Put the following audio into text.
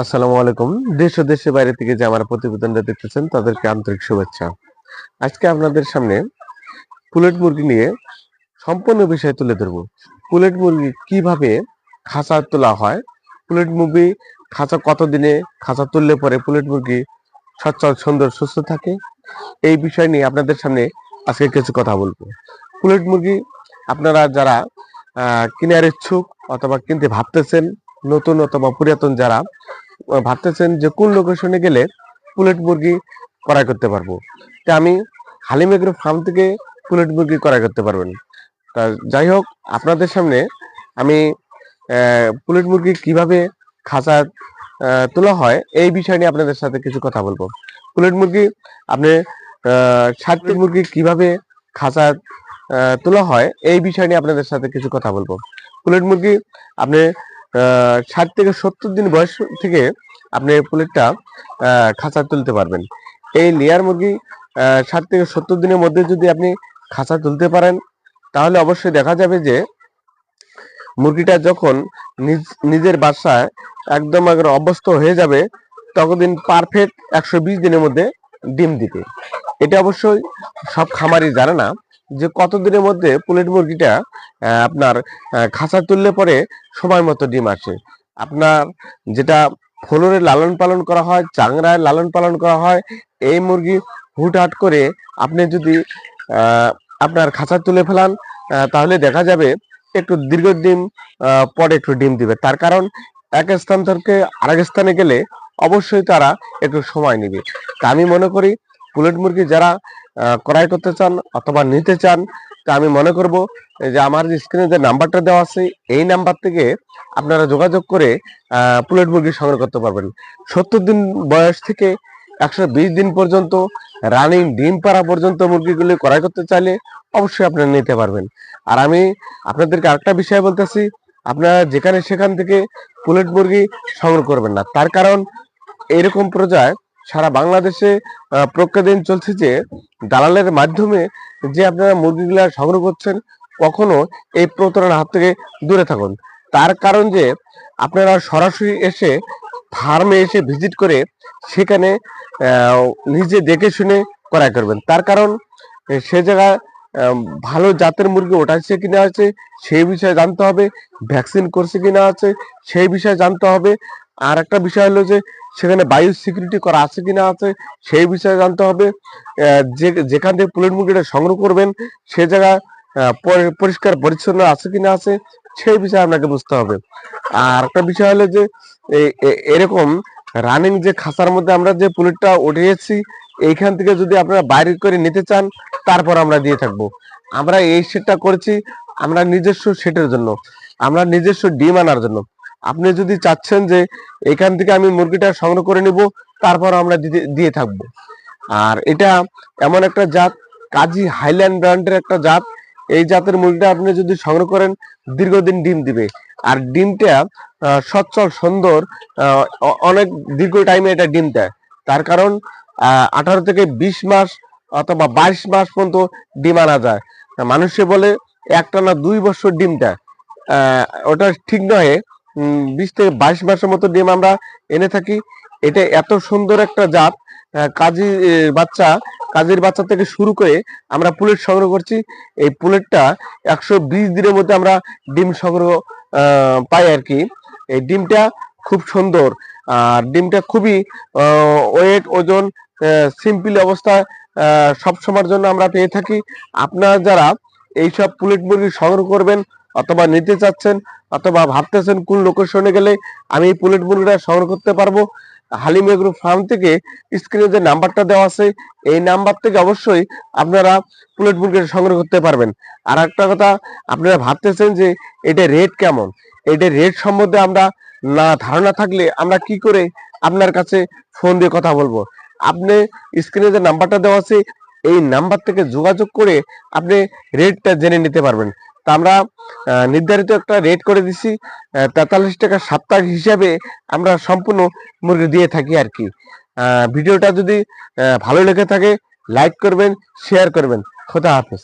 আসসালামু আলাইকুম। দেশ ও দেশের বাইরে থেকে যে আমার প্রতিবেদনটা দেখতেছেন, তাদেরকে আন্তরিক শুভেচ্ছা। আজকে আপনাদের সামনে পুলেট মুরগি নিয়ে সম্পূর্ণ বিষয় তুলে ধরবো। পুলেট মুরগি কীভাবে খাঁচা তোলা হয়, পুলেট মুরগি খাঁচা কতদিনে খাঁচা তুললে পরে পুলেট মুরগি সচ্ছল, সুন্দর, সুস্থ থাকে? এই বিষয় নিয়ে আপনাদের সামনে আজকে কিছু কথা বলব। পুলেট মুরগি আপনারা যারা কেনার ইচ্ছুক অথবা কিনতে ভাবতেছেন, নতুন অথবা পুরাতন যারা ভাবতেছেন যে কোন লোকেশনে গেলে পুলেট মুরগি ক্রয় করতে পারব। তা আমি হালিম এগ্রো ফার্ম থেকে পুলেট মুরগি ক্রয় করতে পারবেন। তা যাই হোক, আপনাদের সামনে আমি পুলেট মুরগি কীভাবে খাঁচা তোলা হয় এই বিষয় নিয়ে আপনাদের সাথে কিছু কথা বলব। পুলেট মুরগি, আপনি ষাট মুরগি কীভাবে খাঁচা তোলা হয় এই বিষয় নিয়ে আপনাদের সাথে কিছু কথা বলব। পুলেট মুরগি, আপনি ষাট থেকে সত্তর দিন বয়স থেকে আপনি পুলেটটা খাঁচা তুলতে পারবেন। এই লেয়ার মুরগি ষাট থেকে সত্তর দিনের মধ্যে যদি আপনি খাঁচা তুলতে পারেন, তাহলে অবশ্যই দেখা যাবে যে মুরগিটা যখন নিজ, নিজের বাসায় একদম একবার অভ্যস্ত হয়ে যাবে, ততদিন পারফেক্ট একশো বিশ দিনের মধ্যে ডিম দিবে। এটা অবশ্যই সব খামারই জানে না। যে কতদিনের মধ্যে পুলেট মুরগিটা আপনার খাঁচা তুললে পরে সময় মতো ডিম আসে। আপনার যেটা ফ্লোরে লালন পালন করা হয়, চাংড়ায় লালন পালন করা হয়, এই মুরগি হুটহাট করে আপনি যদি আপনার খাঁচা তুলে ফেলান তাহলে দেখা যাবে একটু দীর্ঘদিন পরে একটু ডিম দিবে। তার কারণ এক স্থান থেকে আরেক স্থানে গেলে অবশ্যই তারা একটু সময় নেবে। তা আমি মনে করি পুলেট মুরগি যারা ক্রয় করতে চান অথবা নিতে চান, তা আমি মনে করব যে আমার যে স্ক্রিনে যে নাম্বারটা দেওয়া আছে, এই নাম্বার থেকে আপনারা যোগাযোগ করে পুলেট মুরগি সংগ্রহ করতে পারবেন। সত্তর দিন বয়স থেকে একশো বিশ দিন পর্যন্ত রানিং ডিম পাড়া পর্যন্ত মুরগিগুলি ক্রয় করতে চাইলে অবশ্যই আপনারা নিতে পারবেন। আর আমি আপনাদেরকে আরেকটা বিষয় বলতেছি, আপনারা যেখানে সেখান থেকে পুলেট মুরগি সংগ্রহ করবেন না। তার কারণ এরকম পর্যায়ে সারা বাংলাদেশে প্রজ্ঞাদিন চলছে যে দালালের মাধ্যমে যে আপনারা মুরগিগুলা সংগ্রহ করছেন কখনো এই প্রতারণার হাত থেকে দূরে থাকুন। তার কারণ যে আপনারা সরাসরি এসে ফার্মে এসে ভিজিট করে সেখানে নিজে দেখে শুনে ক্রয় করবেন। তার কারণ সে জায়গায় আহ, ভালো জাতের মুরগি ওঠাচ্ছে কিনা আছে সেই বিষয়ে জানতে হবে ভ্যাকসিন করছে কিনা আছে সেই বিষয়ে জানতে হবে। আর একটা বিষয় হলো যে সেখানে বায়ু সিকিউরিটি করা আছে কিনা আছে, সেই বিষয়ে জানতে হবে। যে, যেখান থেকে পুলেট মুরগিটা সংগ্রহ করবেন, সে জায়গা পরিষ্কার পরিচ্ছন্ন আছে কিনা আছে, সেই বিষয়ে আপনাকে বুঝতে হবে। আর একটা বিষয় হলো যে এরকম রানিং যে খাঁচার মধ্যে আমরা যে পুলেটটা উঠিয়েছি, এইখান থেকে যদি আপনারা বাইরে করে নিতে চান, তারপর আমরা দিয়ে থাকব। আমরা এই সেটটা করেছি, আমরা নিজস্ব সেটের জন্য, আমরা নিজস্ব ডিম আনার জন্য। আপনি যদি চাচ্ছেন যে এখান থেকে আমি মুরগিটা সংগ্রহ করে নিব তারপর আমরা দিয়ে থাকব। আর এটা এমন একটা জাত কাজী হাইল্যান্ড ব্র্যান্ডের একটা জাত। এই জাতের মুরগিটা আপনি যদি সংগ্রহ করেন দীর্ঘদিন ডিম দিবে। আর ডিমটা সচ্ছল সুন্দর অনেক দীর্ঘ টাইমে এটা ডিম দেয়। তার কারণ আঠারো থেকে বিশ মাস অথবা বাইশ মাস পর্যন্ত ডিম আনা যায়। মানুষে বলে একটা না দুই বছর ডিম দেয়। আহ, ওটা ঠিক নয়। বিশ থেকে বাইশ মাসের মতো ডিম আমরা এনে থাকি। এটা এত সুন্দর একটা জাত কাজী বাচ্চা, কাজের বাচ্চা থেকে শুরু করে আমরা পুলেট সংগ্রহ করছি। এই পুলেটটা একশো বিশ দিনের মধ্যে আমরা ডিম সংগ্রহ পাই আর কি। এই ডিমটা খুব সুন্দর। আর ডিমটা খুবই ওয়েট, ওজন সিম্পল অবস্থা সব সময়ের জন্য আমরা পেয়ে থাকি। আপনারা যারা এইসব পুলেট মুরগি সংগ্রহ করবেন অথবা নিতে চাচ্ছেন অথবা ভাবতেছেন কোন লোকেশনে গেলে আমি এই পুলেট মুরগিটা সংগ্রহ করতে পারব, হালিম এগ্রো ফার্ম থেকে স্ক্রিনে যে নাম্বারটা দেওয়া আছে, এই নাম্বার থেকে অবশ্যই আপনারা পুলেট মুরগিটা সংগ্রহ করতে পারবেন। আর একটা কথা, আপনারা ভাবতেছেন যে এটা রেট কেমন? এটা রেট সম্বন্ধে আমরা না, ধারণা থাকলে আমরা কি করে আপনার কাছে ফোন দিয়ে কথা বলব? আপনি স্ক্রিনে যে নাম্বারটা দেওয়া আছে, এই নাম্বার থেকে যোগাযোগ করে আপনি রেটটা জেনে নিতে পারবেন। তা আমরা নির্ধারিত একটা রেট করে দিছি তেতাল্লিশ টাকা সাপ্তাহিক হিসাবে আমরা সম্পূর্ণ মুরগি দিয়ে থাকি আর কি। ভিডিওটা যদি ভালো লেগে থাকে লাইক করবেন শেয়ার করবেন। খোদা হাফেজ।